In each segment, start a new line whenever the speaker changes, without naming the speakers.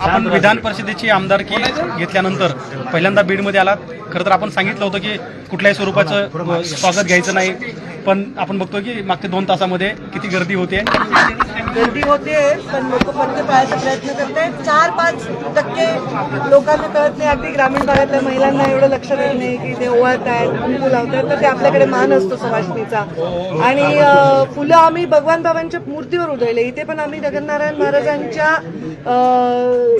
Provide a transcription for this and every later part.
आपण विधान परिषदेची आमदारकी घेतल्यानंतर पहिल्यांदा बीडमध्ये आलात. खरं तर आपण सांगितलं होतं की कुठल्याही स्वरूपाचं अ, स्वागत घ्यायचं नाही. पण आपण बघतो की मागच्या दोन तासामध्ये किती गर्दी होते.
गर्दी होते पण लोक पत्ते पाळायचा प्रयत्न करते चार पाच टक्के लोकांना कळत नाही. अगदी ग्रामीण भागातल्या महिलांना एवढं लक्ष देत नाही की ते ओळत आहेत कुंकू लावतात तर ते आपल्याकडे मान असतो सवाष्णीचा आणि फुलं आम्ही भगवान बाबांच्या मूर्तीवर उधळले. इथे पण आम्ही जगन्नारायण महाराजांच्या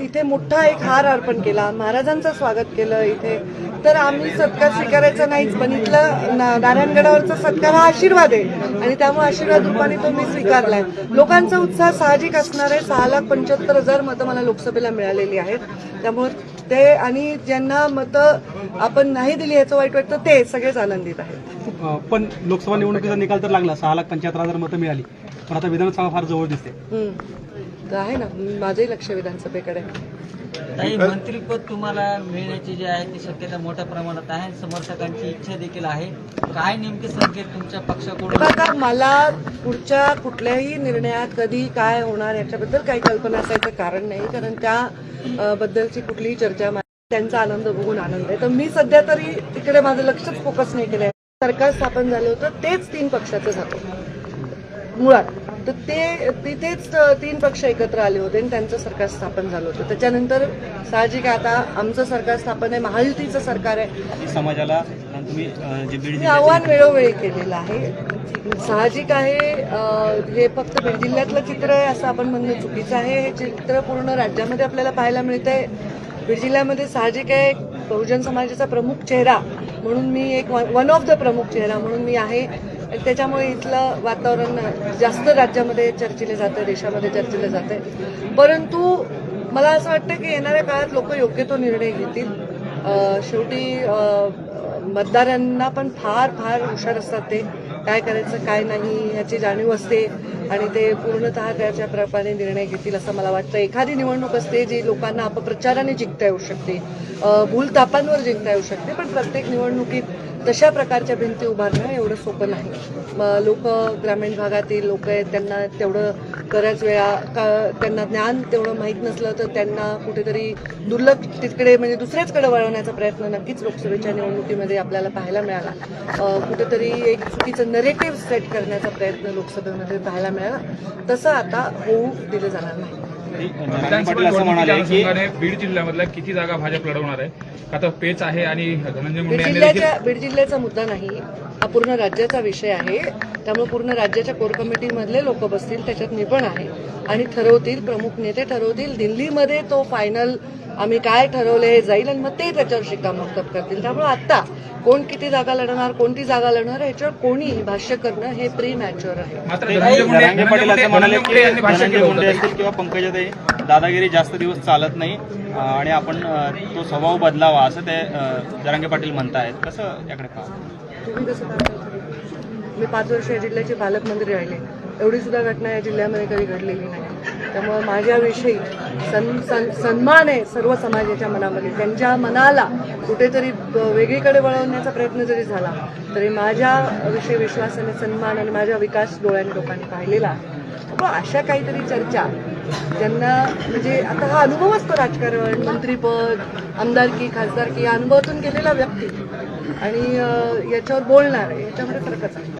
इथे मोठा एक हार अर्पण केला. महाराजांचं स्वागत केलं इथे. तर आम्ही सत्कार स्वीकारायचा नाहीच पण इथलं नारायणगडावरचा सत्कार हा आशीर्वाद आहे. आणि त्यामुळे आशीर्वाद रूपाने तो मी स्वीकारलाय. लोकांचं उत्साह साहजिक असणार सहा लाख पंच्याहत्तर हजार मतं मला लोकसभेला मिळालेली आहेत. त्यामुळे ते आणि ज्यांना मतं आपण नाही दिली याचं वाईट वाटतं ते सगळेच आनंदित आहेत.
पण लोकसभा निवडणुकीचा निकाल तर लागला. सहा लाख पंच्याहत्तर हजार मतं मिळाली. पण आता विधानसभा फार जवळ दिसते.
आहे ना. माझंही लक्ष विधानसभेकडे.
काही मंत्रीपद तुम्हाला मिळण्याची जी आहे ती शक्यता मोठ्या प्रमाणात आहे. समर्थकांची इच्छा देखील आहे. काय नेमके संकेत तुमच्या पक्षाकडून?
बघा मला पुढच्या कुठल्याही निर्णयात कधी काय होणार याच्याबद्दल काही कल्पना असायचं कारण नाही. कारण त्या बद्दलची कुठलीही चर्चा त्यांचा आनंद बघून आनंद आहे. तर मी सध्या तरी तिकडे माझं लक्षच फोकस नाही केलंय. सरकार स्थापन झालं होतं तेच तीन पक्षाचं झालं. मुळात. तर ते तिथेच तीन पक्ष एकत्र आले होते आणि त्यांचं सरकार स्थापन झालं होतं. त्याच्यानंतर साहजिक आहे, आता आमचं सरकार स्थापन आहे महायुतीचं सरकार आहे.
समाजाला तुम्ही
आव्हान वेळोवेळी केलेलं आहे. साहजिक आहे हे फक्त बीड जिल्ह्यातलं चित्र आहे असं आपण म्हणणं चुकीचं आहे. हे चित्र पूर्ण राज्यामध्ये आपल्याला पाहायला मिळतंय. बीड जिल्ह्यामध्ये साहजिक आहे बहुजन समाजाचा प्रमुख चेहरा म्हणून मी एक वन ऑफ द प्रमुख चेहरा म्हणून मी आहे. त्याच्यामुळे इथलं वातावरण जास्त राज्यामध्ये चर्चिले जातं देशामध्ये चर्चिले जाते परंतु मला असं वाटतं की येणाऱ्या काळात लोक योग्य तो निर्णय घेतील. शेवटी मतदारांना पण फार फार हुशार असतात ते. काय करायचं काय नाही याची जाणीव असते. आणि ते पूर्णतः त्याच्या प्रकारे निर्णय घेतील असं मला वाटतं. एखादी निवडणूक असते जी लोकांना अपप्रचाराने जिंकता येऊ शकते भूलतापांवर जिंकता येऊ शकते पण प्रत्येक निवडणुकीत तशा प्रकारच्या भिंती उभारणं एवढं सोपं नाही. लोक ग्रामीण भागातील लोक आहेत त्यांना तेवढं बऱ्याच वेळा का त्यांना ज्ञान तेवढं माहीत नसलं तर त्यांना कुठेतरी दुर्लक्ष तिकडे म्हणजे दुसऱ्याचकडे वळवण्याचा प्रयत्न नक्कीच लोकसभेच्या निवडणुकीमध्ये आपल्याला पाहायला मिळाला. कुठेतरी एक चुकीचं नरेटिव्ह सेट करण्याचा प्रयत्न लोकसभेमध्ये पाहायला मिळाला. तसं आता होऊ दिलं जाणार नाही.
बीड जिल्ह्यामधल्या किती जागा भाजप लढवणार आहे? आता पेच आहे आणि धनंजय
बीड
मुंडे यांनी देखील
जिल्ह्याच्या बीड जिल्ह्याचा मुद्दा नाही. हा पूर्ण राज्याचा विषय आहे. त्यामुळे पूर्ण राज्याच्या कोर कमिटीमधले लोक बसतील त्याच्यात मी पण आहे. आणि ठरवतील प्रमुख नेते ठरवतील. दिल्लीमध्ये तो फायनल आम्ही काय ठरवले हे जाईल आणि मग ते त्याच्यावर शिक्कामोर्तब करतील. त्यामुळे आता कोण किती जागा लढणार कोणती जागा लढणार ह्याच्यावर कोणी भाष्य करणं हे प्री मॅच्युअर आहे
पंकजाताई दादागिरी जास्त दिवस चालत नाही. आणि आपण तो स्वभाव बदलावा असं ते जरांगे पाटील म्हणतायत. कसं याकडे पाहा
तुम्ही कसं पाहता मी पाच वर्ष या जिल्ह्याचे पालकमंत्री राहिले. एवढी सुद्धा घटना या जिल्ह्यामध्ये कधी घडलेली नाही. त्यामुळे माझ्याविषयी सन सन सन्मान आहे सर्व समाजाच्या मनामध्ये. त्यांच्या मनाला कुठेतरी वेगळीकडे वळवण्याचा प्रयत्न जरी झाला तरी माझ्याविषयी विश्वासाने सन्मान आणि माझा विकास डोळ्यांनी लोकांनी पाहिलेला. आहे अशा काहीतरी चर्चा ज्यांना म्हणजे आता हा अनुभव असतो राजकारण मंत्रीपद आमदारकी खासदारकी या अनुभवातून गेलेला व्यक्ती आणि याच्यावर बोलणार आहे याच्यामध्ये फरकच आहे.